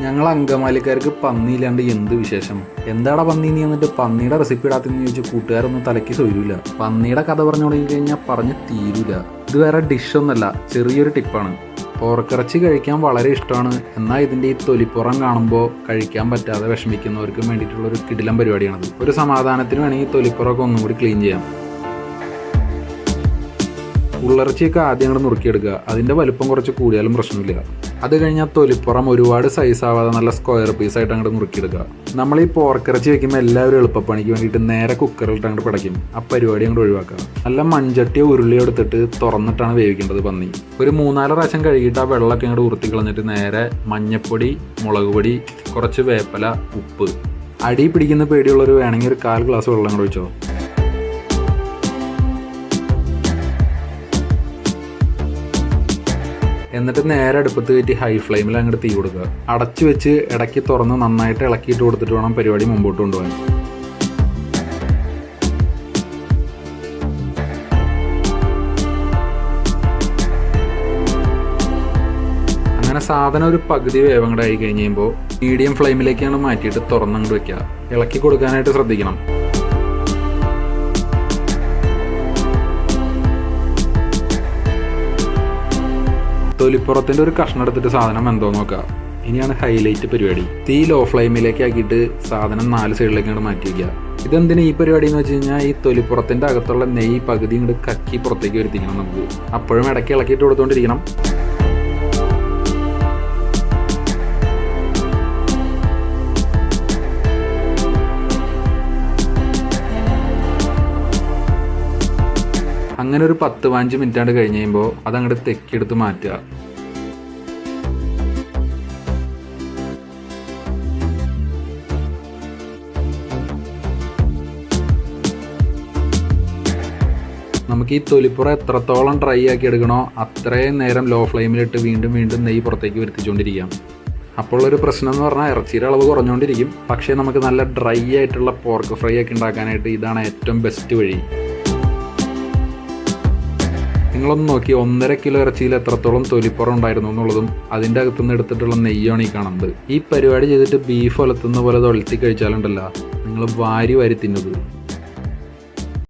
ഞങ്ങൾ അങ്കമാലിക്കാർക്ക് പന്നിയില്ലാണ്ട് എന്ത് വിശേഷം? എന്താടാ പന്നി നീ എന്നിട്ട് പന്നിയുടെ റെസിപ്പി ഇടാത്തെന്ന് ചോദിച്ചു കൂട്ടുകാരൊന്നും തലയ്ക്ക് സൊരൂല. പന്നിയുടെ കഥ പറഞ്ഞു തുടങ്ങി കഴിഞ്ഞാൽ പറഞ്ഞ് തീരൂല. ഇത് വേറെ ഡിഷൊന്നല്ല ചെറിയൊരു ടിപ്പാണ് പോർക്കിറച്ചി കഴിക്കാൻ വളരെ ഇഷ്ടമാണ്. എന്നാൽ ഇതിന്റെ ഈ തൊലിപ്പുറം കാണുമ്പോൾ കഴിക്കാൻ പറ്റാതെ വിഷമിക്കുന്നവർക്ക് വേണ്ടിയിട്ടുള്ള ഒരു കിടിലം പരിപാടിയാണത്. ഒരു സമാധാനത്തിന് വേണമെങ്കിൽ തൊലിപ്പുറമൊക്കെ ഒന്നും കൂടി ക്ലീൻ ചെയ്യാം. ഉള്ളിറച്ചിയൊക്കെ ആദ്യം നുറുക്കിയെടുക്കുക. അതിന്റെ വലുപ്പം കുറച്ച് കൂടിയാലും പ്രശ്നമില്ല. അത് കഴിഞ്ഞാൽ തൊലിപ്പുറം ഒരുപാട് സൈസ് ആവാതെ നല്ല സ്ക്വയർ പീസ് ആയിട്ട് അങ്ങോട്ട് മുറുക്കിയെടുക്കുക. നമ്മൾ ഈ പോർക്കിറച്ചി വെക്കുമ്പോൾ എല്ലാവരും എളുപ്പപ്പണിക്ക് വേണ്ടിയിട്ട് നേരെ കുക്കറിലിട്ട് അങ്ങോട്ട് പടയ്ക്കും. ആ പരിപാടി അങ്ങോട്ട് ഒഴിവാക്കുക. നല്ല മൺചട്ടിയോ ഉരുളിയോ എടുത്തിട്ട് തുറന്നിട്ടാണ് വേവിക്കേണ്ടത് പന്നി. ഒരു മൂന്നാൽ പ്രാവശ്യം കഴുകിയിട്ട് ആ വെള്ളമൊക്കെ അങ്ങോട്ട് ഉറുത്തി കളഞ്ഞിട്ട് നേരെ മഞ്ഞപ്പൊടി മുളക് പൊടി കുറച്ച് വേപ്പല ഉപ്പ്. അടി പിടിക്കുന്ന പേടിയുള്ളവർ വേണമെങ്കിൽ ഒരു കാൽ ഗ്ലാസ് വെള്ളം കൂടെ ഒഴിച്ചോ. എന്നിട്ട് നേരെ അടുപ്പത്ത് കയറ്റി ഹൈ ഫ്ലെയിമിൽ അങ്ങോട്ട് തീ കൊടുക്കുക. അടച്ചു വെച്ച് ഇടയ്ക്ക് തുറന്ന് നന്നായിട്ട് ഇളക്കിയിട്ട് കൊടുത്തിട്ട് വേണം പരിപാടി മുമ്പോട്ട് കൊണ്ടുപോകാൻ. അങ്ങനെ സാധനം ഒരു പകുതി വേവങ്ങടായി കഴിഞ്ഞ് കഴിയുമ്പോൾ മീഡിയം ഫ്ലെയിമിലേക്കാണ് മാറ്റിയിട്ട് തുറന്നങ്ങോട്ട് വെക്കുക. ഇളക്കി കൊടുക്കാനായിട്ട് ശ്രദ്ധിക്കണം. തൊലിപ്പുറത്തിന്റെ ഒരു കഷ്ണം എടുത്തിട്ട് സാധനം എന്തോ നോക്കുക ഇനിയാണ് ഹൈലൈറ്റ് പരിപാടി. തീ ലോ ഫ്ലെയിമിലേക്ക് ആക്കിയിട്ട് സാധനം നാല് സൈഡിലേക്ക് അങ്ങോട്ട് മാറ്റി വയ്ക്കുക ഇതെന്തിനാ ഈ പരിപാടി എന്ന് വെച്ച് കഴിഞ്ഞാൽ ഈ തൊലിപ്പുറത്തിന്റെ അകത്തുള്ള നെയ്യ് പകുതി ഇങ്ങോട്ട് കക്കി പുറത്തേക്ക് വരുത്തിക്കണം നമുക്ക്. അപ്പോഴും ഇടയ്ക്ക് ഇളക്കിയിട്ട് കൊടുത്തോണ്ടിരിക്കണം. അങ്ങനെ ഒരു പത്ത് പതിനഞ്ച് മിനിറ്റ് ആണ്ട് കഴിഞ്ഞ് കഴിയുമ്പോൾ അതങ്ങോട്ട് തെക്കിയെടുത്ത് മാറ്റുക. നമുക്ക് ഈ തൊലിപ്പുറ എത്രത്തോളം ഡ്രൈ ആക്കി എടുക്കണോ അത്രയും നേരം ലോ ഫ്ലെയിമിലിട്ട് വീണ്ടും വീണ്ടും നെയ്യ് പുറത്തേക്ക് വരുത്തിച്ചുകൊണ്ടിരിക്കാം അപ്പോൾ ഒരു പ്രശ്നം എന്ന് പറഞ്ഞാൽ ഇറച്ചിയുടെ അളവ് കുറഞ്ഞുകൊണ്ടിരിക്കും പക്ഷേ നമുക്ക് നല്ല ഡ്രൈ ആയിട്ടുള്ള പോർക്ക് ഫ്രൈ ഒക്കെ ഉണ്ടാക്കാനായിട്ട് ഇതാണ് ഏറ്റവും ബെസ്റ്റ് വഴി. നിങ്ങളൊന്ന് നോക്കി ഒന്നര കിലോ ഇറച്ചിയിൽ എത്രത്തോളം തൊലിപ്പുറം ഉണ്ടായിരുന്നു എന്നുള്ളതും അതിന്റെ അകത്തുനിന്ന് എടുത്തിട്ടുള്ള നെയ്യാണ് ഈ കാണുന്നത്. ഈ പരിപാടി ചെയ്തിട്ട് ബീഫ് ഒലത്തുന്ന പോലെ തൊലത്തി കഴിച്ചാലുണ്ടല്ലോ. നിങ്ങൾ വാരി വാരി തിന്നത്